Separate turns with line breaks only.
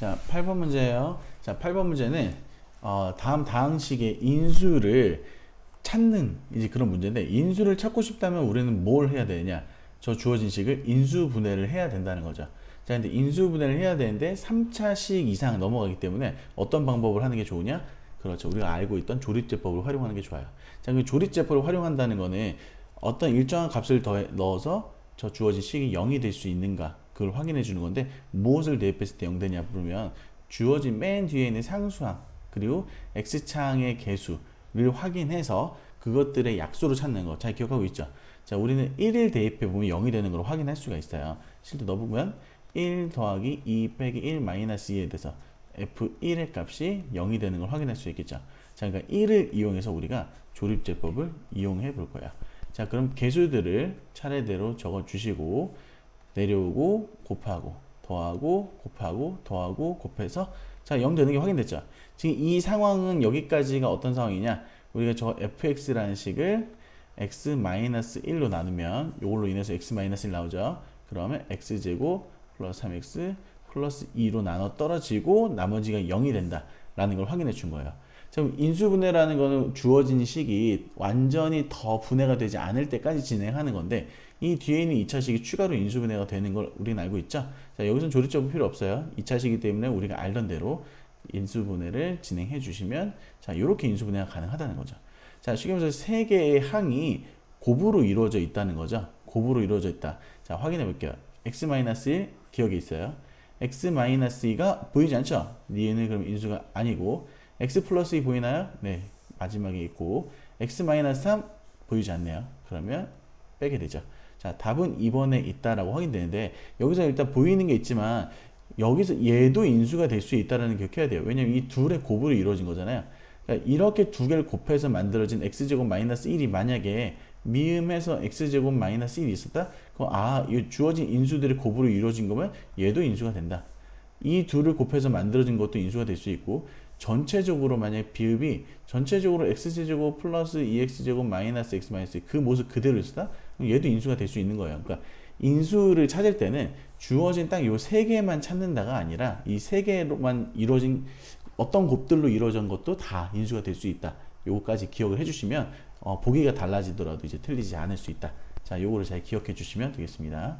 자, 8번 문제예요. 자, 8번 문제는 어, 다음 다항식의 인수를 찾는 이제 그런 문제인데 인수를 찾고 싶다면 우리는 뭘 해야 되느냐? 저 주어진 식을 인수분해를 해야 된다는 거죠. 자, 근데 인수분해를 해야 되는데 3차식 이상 넘어가기 때문에 어떤 방법을 하는 게 좋으냐? 그렇죠. 우리가 알고 있던 조립제법을 활용하는 게 좋아요. 자, 그 조립제법을 활용한다는 거는 어떤 일정한 값을 더 넣어서 저 주어진 식이 0이 될 수 있는가 그걸 확인해 주는 건데 무엇을 대입했을 때 0 되냐 부르면 주어진 맨 뒤에 있는 상수항 그리고 x창의 개수를 확인해서 그것들의 약수를 찾는 거. 잘 기억하고 있죠? 자, 우리는 1을 대입해 보면 0이 되는 걸 확인할 수가 있어요. 실제 넣어보면 1 더하기 2 빼기 1 마이너스 2에 대해서 f1의 값이 0이 되는 걸 확인할 수 있겠죠. 자, 그러니까 1을 이용해서 우리가 조립제법을 이용해 볼 거야. 자, 그럼 개수들을 차례대로 적어 주시고 내려오고 곱하고 더하고 곱하고 더하고 곱해서 자, 0 되는 게 확인됐죠. 지금 이 상황은 여기까지가 어떤 상황이냐? 우리가 저 fx라는 식을 x-1로 나누면 이걸로 인해서 x-1 나오죠. 그러면 x제곱 플러스 3x 플러스 2로 나눠 떨어지고 나머지가 0이 된다 라는 걸 확인해 준 거예요. 지금 인수분해라는 거는 주어진 식이 완전히 더 분해가 되지 않을 때까지 진행하는 건데 이 뒤에 있는 2차 식이 추가로 인수분해가 되는 걸 우리는 알고 있죠. 자, 여기서는 조립적은 필요 없어요. 2차 식이기 때문에 우리가 알던 대로 인수분해를 진행해 주시면 자, 이렇게 인수분해가 가능하다는 거죠. 자, 쉽게 말해서 세 개의 항이 곱으로 이루어져 있다는 거죠. 곱으로 이루어져 있다. 자, 확인해 볼게요. x-1 기억이 있어요. x-2가 보이지 않죠? 얘는 그럼 인수가 아니고 x 플러스 2 보이나요? 네. 마지막에 있고 x-3 보이지 않네요. 그러면 빼게 되죠. 자, 답은 2번에 있다라고 확인되는데 여기서 일단 보이는 게 있지만 여기서 얘도 인수가 될 수 있다라는 걸 기억해야 돼요. 왜냐면 이 둘의 곱으로 이루어진 거잖아요. 그러니까 이렇게 두 개를 곱해서 만들어진 x제곱 마이너스 1이 만약에 미음에서 x제곱 마이너스 1이 있었다? 그럼 아, 이 주어진 인수들의 곱으로 이루어진 거면 얘도 인수가 된다. 이 둘을 곱해서 만들어진 것도 인수가 될 수 있고 전체적으로 만약 비읍이 전체적으로 x제곱 플러스 2x제곱 마이너스 x 마이너스 그 모습 그대로 있었다? 그럼 얘도 인수가 될 수 있는 거예요. 그러니까 인수를 찾을 때는 주어진 딱 요 세 개만 찾는다가 아니라 이 세 개로만 이루어진 어떤 곱들로 이루어진 것도 다 인수가 될 수 있다. 요거까지 기억을 해주시면 어, 보기가 달라지더라도 이제 틀리지 않을 수 있다. 자, 요거를 잘 기억해 주시면 되겠습니다.